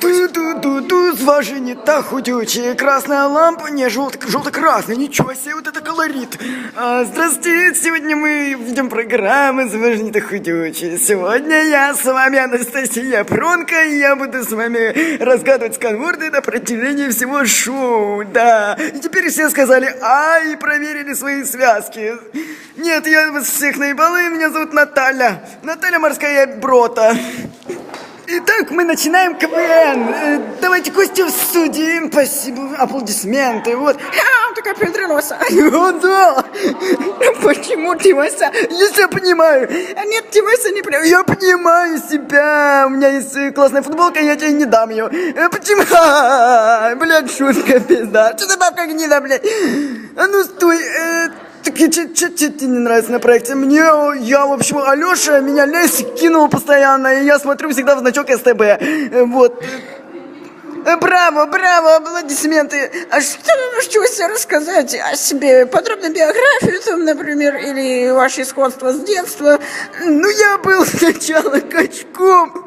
Ту-ту-ту-ту, с вашей не так худючая. Красная лампа, не, желто- желто-красная. Ничего себе, вот это колорит. А, здравствуйте, сегодня мы ведем программу с вашей не так худючей. Сегодня я с вами Анастасия Пронка, и я буду с вами разгадывать сканворды на протяжении всего шоу, да. И теперь все сказали «а» и проверили свои связки. Нет, я вас всех наебала, и меня зовут Наталья. Наталья Морская Брота. Итак, мы начинаем КВН. Э, Давайте Костю в студии. Спасибо, аплодисменты. Вот. А, такая придралась. О, да. Почему Вася? Я себя понимаю. Нет, ты, Вася, не прям. Я понимаю себя. У меня есть э, классная футболка, я тебе не дам ее. Э, Почему? Ха-ха-ха. Блядь, шутка пизда. Что ты бабка гнида, блядь? А ну стой. Так что тебе не нравится на проекте? Мне, я, в общем, Алеша меня Лесик кинул постоянно, и я смотрю всегда в значок СТБ. Э, Вот. Э, Браво, браво, аплодисменты. А что вы можете рассказать о себе? Подробную биографию, там, например, или ваше сходство с детства? Ну, я был сначала качком,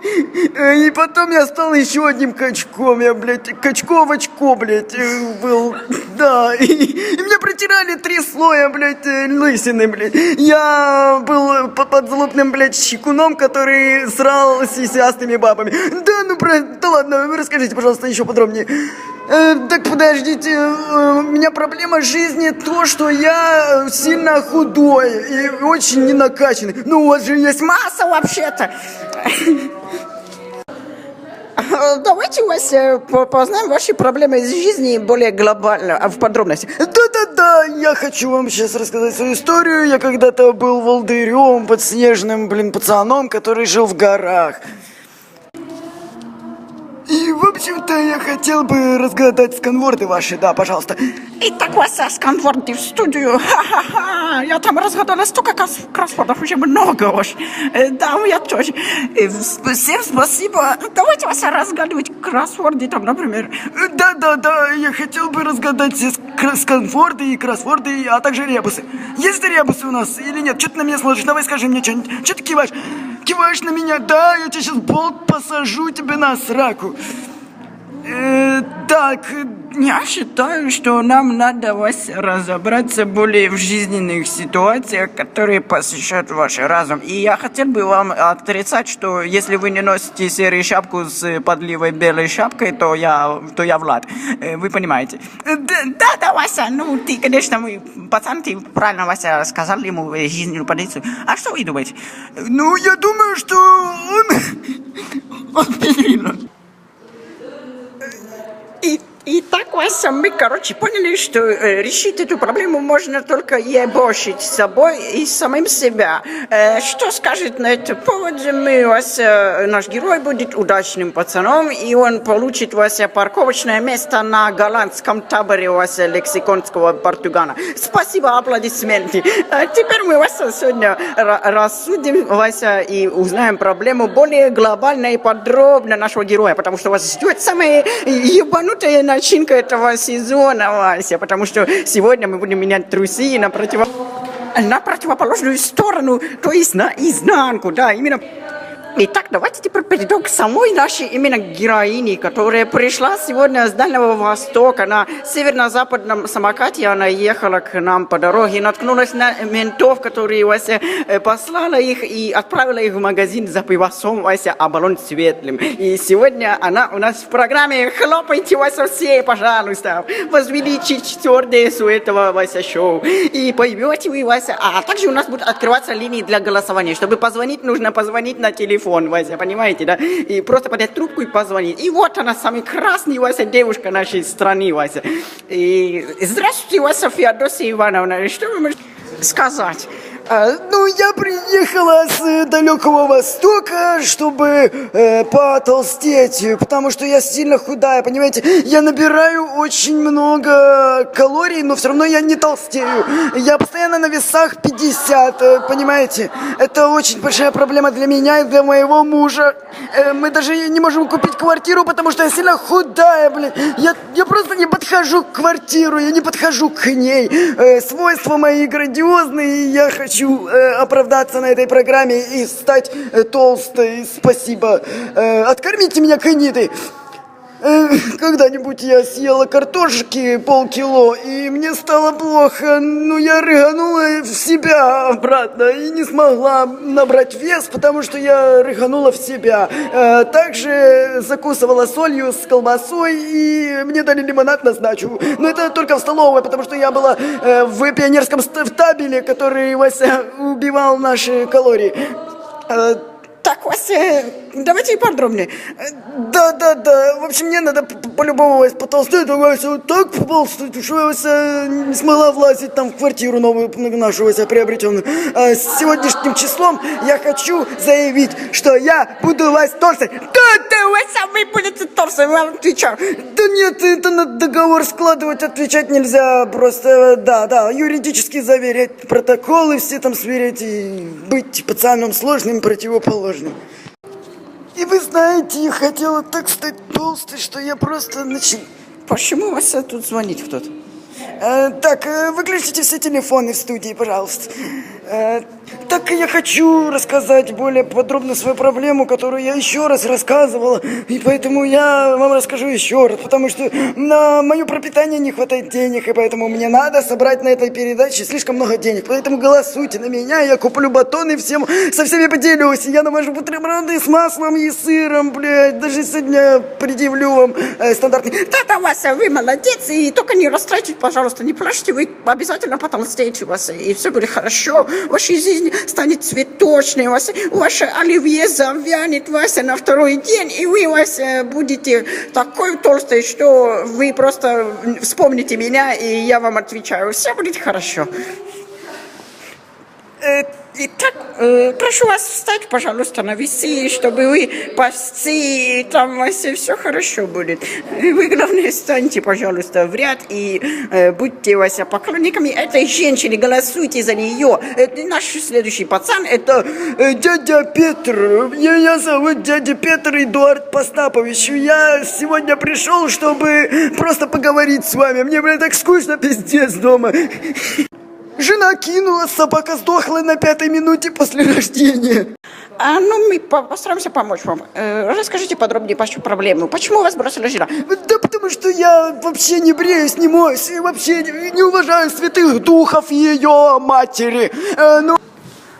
э, и потом я стал еще одним качком. Я, блядь, качко в очко, блядь, был. Да, и, и меня протирали три слоя, блядь, э, лысины, блядь. Я был э, по- подзалупным, блядь, щекуном, который срал с сисястыми бабами. Да, ну, про... да ладно, расскажите, пожалуйста, еще подробнее. Э, так подождите, э, у меня проблема жизни то, что я сильно худой и очень не накачанный. Ну, у вас же есть Масса вообще-то. А, Давайте, Вася, по- познаем ваши проблемы из жизни более глобально, а в подробности. Да-да-да, я хочу вам сейчас рассказать свою историю. Я когда-то был волдырем, подснежным, блин, пацаном, который жил в горах. И, в общем-то, я хотел бы разгадать сканворды ваши, да, пожалуйста. Итак, Вася, сканворды в студию. Ха-ха-ха. Я там разгадала столько крос- кроссвордов, уже много уж. Э, Да, я тоже. Э, Всем спасибо. Давайте, Вася, разгадывать кроссворды, там, например. Да-да-да, я хотел бы разгадать сканворды и кроссворды, а также ребусы. Есть ребусы у нас или нет? Что ты на меня смотришь? Давай скажи мне что-нибудь. Что ты киваешь? Киваешь на меня? Да, я тебе сейчас болт посажу тебе на сраку. Э, так, Я считаю, что нам надо Вася, разобраться более в жизненных ситуациях, которые посещают ваш разум. И я хотел бы вам отрицать, что если вы не носите серую шапку с подливой белой шапкой, то я, то я Влад. Э, Вы понимаете? Э, Да, да, Вася, ну ты, конечно, мы, пацан, ты правильно, Вася, сказал ему жизненную позицию. А что вы думаете? ну, я думаю, что он... Он. И, так, Вася, мы, короче, поняли, что э, решить эту проблему можно только ебошить с собой и самим себя. Э, что скажет на этот повод мы, Вася, наш герой будет удачным пацаном, и он получит, Вася, парковочное место на голландском таборе, Вася, лексиконского португана. Спасибо, аплодисменты. А теперь мы, Вася, сегодня ра- рассудим, Вася, и узнаем проблему более глобально и подробно нашего героя, потому что, Вася, ждет самая ебанутая начинка этого сезона, Вася, потому что сегодня мы будем менять трусы на противо... на противоположную сторону, то есть на изнанку, да, именно Итак, давайте теперь перейдем к самой нашей именно героине, которая пришла сегодня с Дальнего Востока. На северно-западном самокате она ехала к нам по дороге наткнулась на ментов, которые Вася э, послала их и отправила их в магазин за пивосом, Вася, а светлым. И сегодня она у нас в программе. Хлопайте, Вася, все, пожалуйста. Возвеличить стюардессу этого, Вася, шоу. И поймете вы, Вася. А также у нас будут открываться линии для голосования. Чтобы позвонить, нужно позвонить на телефон, Вася, понимаете, да? И просто подать трубку и позвонить. И вот она, самый красный, Вася, девушка нашей страны, Вася. И здравствуйте, Вася Феодосия Ивановна. Что вы можете сказать? А, ну, я приехала с э, далекого востока, чтобы э, потолстеть, потому что я сильно худая, понимаете? Я набираю очень много калорий, но все равно я не толстею. Я постоянно на весах 50, э, понимаете? Это очень большая проблема для меня и для моего мужа. Э, мы даже не можем купить квартиру, потому что я сильно худая, блин. Я, я просто не подхожу к квартиру, я не подхожу к ней. Э, свойства мои грандиозные, и я хочу хочу э, оправдаться на этой программе и стать э, толстой. Спасибо. Э, откормите меня канитой. Э, Когда-нибудь я съела картошки полкило, и мне стало плохо, но я рыганула в себя обратно и не смогла набрать вес, потому что я рыганула в себя. Э, Также закусывала солью с колбасой, и мне дали лимонад на сдачу. Но это только в столовой, потому что я была э, в пионерском в табеле, который, Вася, убивал наши калории. Э, Вася, давайте подробнее. да, да, да. В общем, мне надо п- п- по-любому Вась, потолстеть, Вася вот так потолстеть, что я не смогла влазить там в квартиру новую нашу Вася приобретенную. А с сегодняшним числом я хочу заявить, что я буду Вась толстой. Да, да, вы будете торсом, я вам отвечаю. Да нет, это на договор складывать, отвечать нельзя. Просто, да, да, юридически заверять протоколы, все там сверять и быть пацаном сложным, противоположным. И вы знаете, я хотела так стать толстой, что я просто начал... Почему Вася тут звонит кто-то? Э, так, э, выключите все телефоны в студии, пожалуйста. Э, так я хочу рассказать более подробно свою проблему, которую я еще раз рассказывала, и поэтому я вам расскажу еще раз, потому что на мое пропитание не хватает денег, и поэтому мне надо собрать на этой передаче слишком много денег, поэтому голосуйте на меня, я куплю батоны всем, со всеми поделюсь, и я навожу бутерброды с маслом и сыром, блядь, даже сегодня предъявлю вам э, стандартный... Да-да, Вася, вы молодец, и только не расстраивайтесь, пожалуйста, не плачьте, вы обязательно потолстеете, Вася, и все будет хорошо, ваша жизнь станет цветочной, Вася, ваше оливье завянет, Вася, на второй день, и вы, Вася, будете такой толстой, что вы просто вспомните меня, и я вам отвечаю, все будет хорошо. Э, Итак, прошу вас встать, пожалуйста, на весы, чтобы вы пасцы, и там у все хорошо будет. Вы, главное, станьте, пожалуйста, в ряд и э, будьте, Вася, поклонниками этой женщины, голосуйте за нее. Это наш следующий пацан, это... Э, Дядя Петр, меня зовут дядя Петр Эдуард Постапович. Я сегодня пришел, чтобы просто поговорить с вами. Мне, блин, так скучно, пиздец, дома. Жена кинула, собака сдохла на пятой минуте после рождения. А ну, мы по- постараемся помочь вам. Э, расскажите подробнее вашу проблему. Почему вас бросила жена? Да потому что я вообще не бреюсь, не моюсь, и вообще не, уважаю святых духов ее матери. Э, ну,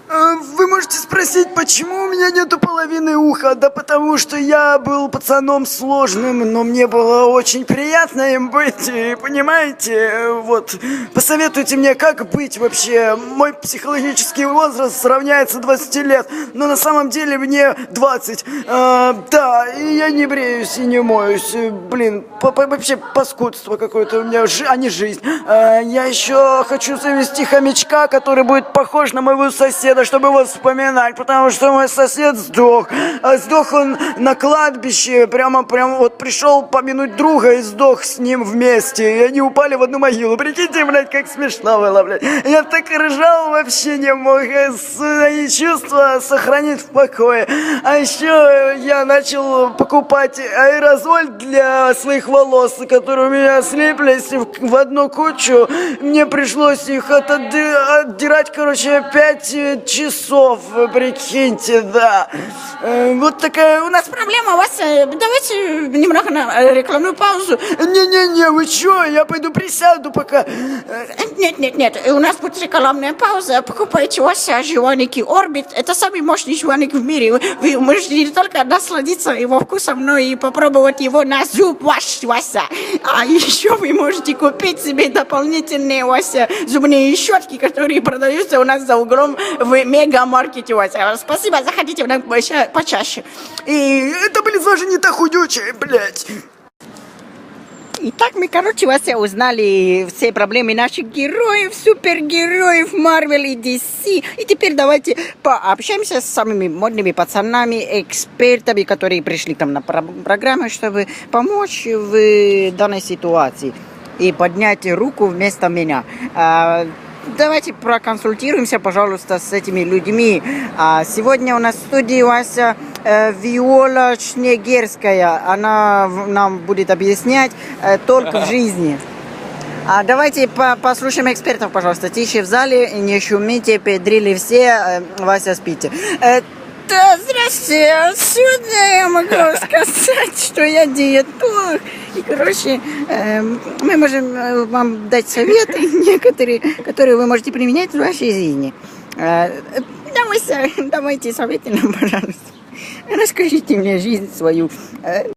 вы можете спросить, почему у меня нету половины уха? Да потому что я был пацаном сложным, но мне было очень приятно им быть, понимаете? Вот, посоветуйте мне, как быть вообще. Мой психологический возраст равняется 20 лет, но на самом деле мне 20. Э, да, и я не бреюсь и не моюсь. Блин, по- по- вообще паскудство какое-то у меня, а не жизнь. Э, я еще хочу завести хомячка, который будет похож на моего соседа, чтобы его вспоминать, потому что мой сосед сдох. А сдох он на кладбище, прямо, прямо вот пришел помянуть друга и сдох с ним вместе. И они упали в одну могилу. Прикиньте, блядь, как смешно было, блядь. Я так ржал вообще не мог э, свои чувства сохранить в покое. А еще я начал покупать аэрозоль для своих волос, которые у меня слиплись в, одну кучу. Мне пришлось их отдирать, короче, пять э, часов, э, прикиньте, да. Э, Вот такая у нас У проблема, у вас... э, Давайте немного на э, рекламную паузу. Не-не-не, вы чё? Я пойду присяду пока. Э, Нет, нет, нет, у нас будет рекламная пауза. Покупайте Вася жеваники Орбит. Это самый мощный жеваник в мире. Вы- Вы можете не только насладиться его вкусом, но и попробовать его на зуб ваш, Вася. А еще вы можете купить себе дополнительные Вася зубные щетки, которые продаются у нас за углом в мегамаркете Вася. Спасибо, заходите в поча- почаще. И это, блин, тоже не так худючие, блядь. Итак, мы, короче, Вася, узнали все проблемы наших героев, супергероев Марвел и DC. И теперь давайте пообщаемся с самыми модными пацанами, экспертами, которые пришли там на про- программу, чтобы помочь в данной ситуации и поднять руку вместо меня. Давайте проконсультируемся, пожалуйста, с этими людьми. А сегодня у нас в студии Вася э, Виола Шнегерская. Она нам будет объяснять э, толк в жизни. А давайте по- послушаем экспертов, пожалуйста. Тише в зале, не шумите, педрили все, э, Вася спите. Э, Да, здравствуйте. Сегодня я могу сказать, что я диетолог. И, короче, э, мы можем э, вам дать советы некоторые, которые вы можете применять в вашей жизни. Э, Давайте, давайте советы нам, пожалуйста. Расскажите мне жизнь свою. Э,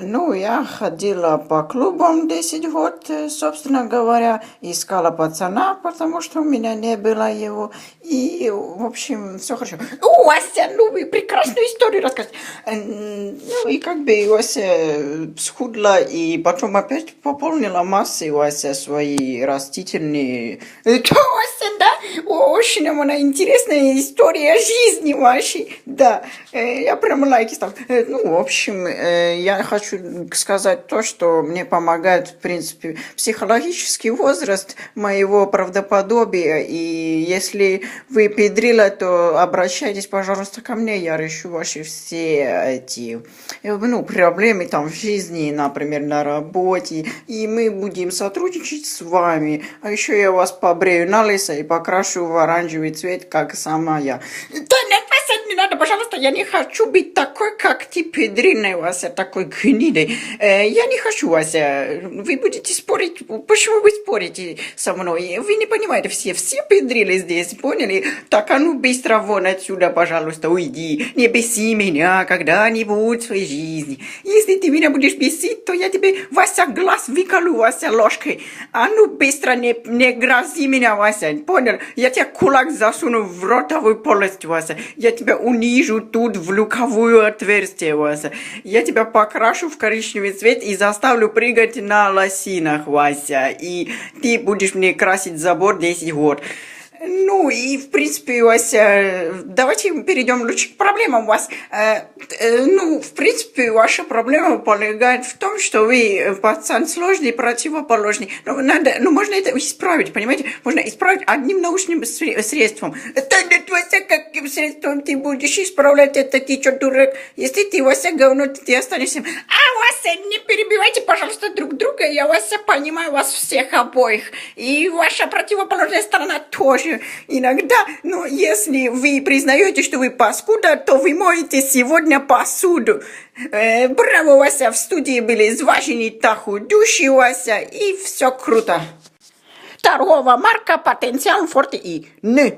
ну, я ходила по клубам 10 год, э, собственно говоря, искала пацана, потому что у меня не было его. И, в общем, все хорошо. У Вася, ну вы прекрасную историю рассказываете. Э, Ну, и как бы Вася схудла, и потом опять пополнила массы Вася свои растительные... Э, То, Вася, да? Очень она интересная история жизни вашей. Да, э, я прям лайки ставлю. Э, Ну, в общем, э, я хочу сказать то, что мне помогает, в принципе, психологический возраст моего правдоподобия. И если вы педрила, то обращайтесь, пожалуйста, ко мне. Я решу ваши все эти э, ну, проблемы там в жизни, например, на работе. И мы будем сотрудничать с вами. А еще я вас побрею на лысо и покрашу в оранжевый цвет, как сама я. Да не пожалуйста, я не хочу быть такой, как ты, педрильный, Вася, такой гнидой. Э, я не хочу, Вася. Вы будете спорить. Почему вы спорите со мной? Вы не понимаете, все, все педрили здесь, поняли? Так, а ну быстро вон отсюда, пожалуйста, уйди. Не беси меня когда-нибудь в своей жизни. Если ты меня будешь бесить, то я тебе, Вася, глаз выколу, Вася, ложкой. А ну быстро не, не грози меня, Вася, понял? Я тебе кулак засуну в ротовую полость, Вася. Я тебя унижу тут в люковую отверстие, Вася. Я тебя покрашу в коричневый цвет и заставлю прыгать на лосинах, Вася. И ты будешь мне красить забор 10 год. Ну и, в принципе, Вася, давайте перейдем лучше к проблемам у вас. Э, э, ну, в принципе, ваша проблема полегает в том, что вы пацан сложный, противоположный. Ну, надо, ну, можно это исправить, понимаете? Можно исправить одним научным сре- средством. Это Вася, каким средством ты будешь исправлять это, ты что, дурак? Если ты, Вася, говно, ты останешься... А, Вася, не перебивайте, пожалуйста, друг друга, я, Вася, понимаю вас всех обоих. И ваша противоположная сторона тоже. Иногда, ну, если вы признаете, что вы паскуда, то вы моете сегодня посуду. Э, браво, Вася, в студии были зважені та худющі, Вася, и все круто. Торговая марка «Потенциал Форте И». Н.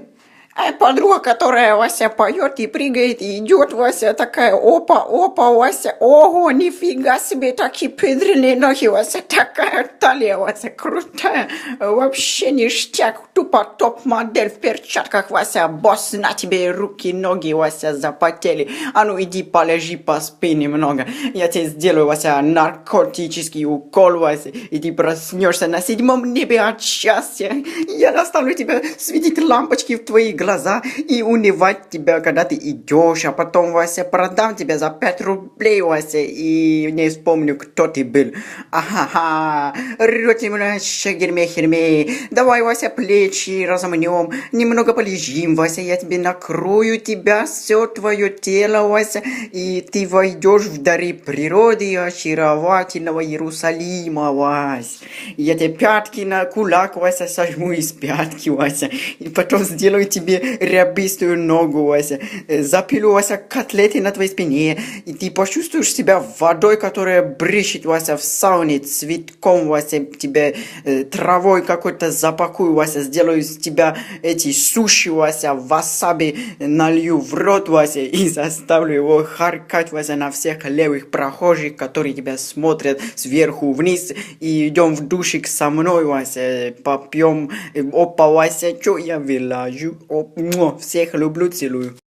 А подруга, которая Вася поет и прыгает, и идет, Вася такая, опа, опа, Вася, ого, нифига себе, такие педренные ноги, Вася, такая талия, Вася, крутая, вообще ништяк, тупо топ-модель в перчатках, Вася, босс, на тебе руки, ноги, Вася, запотели, а ну иди полежи, поспи немного, я тебе сделаю, Вася, наркотический укол, Вася, и ты проснешься на седьмом небе от счастья, я заставлю тебя светить лампочки в твои глаза и унывать тебя, когда ты идешь, а потом, Вася, продам тебя за пять рублей, Вася, и не вспомню, кто ты был. Ага, ротимля, шагерме-херме, давай, Вася, плечи разомнем, немного полежим, Вася, я тебе накрою тебя, все твое тело, Вася, и ты войдешь в дары природы очаровательного Иерусалима, Вася. Я тебе пятки на кулак, Вася, сожму из пятки, Вася, и потом сделаю тебе рябистую ногу, Вася, Э, запилю, Вася, котлеты на твоей спине, и ты почувствуешь себя водой, которая брыщет, Вася, в сауне, цветком, Вася, тебе э, травой какой-то запакую, Вася, сделаю из тебя эти суши, Вася, васаби налью в рот, Вася, и заставлю его харкать, Вася, на всех левых прохожих, которые тебя смотрят сверху вниз, и идем в душик со мной, Вася, попьем, э, опа, Вася, что я вылажу, муа, всех люблю, целую.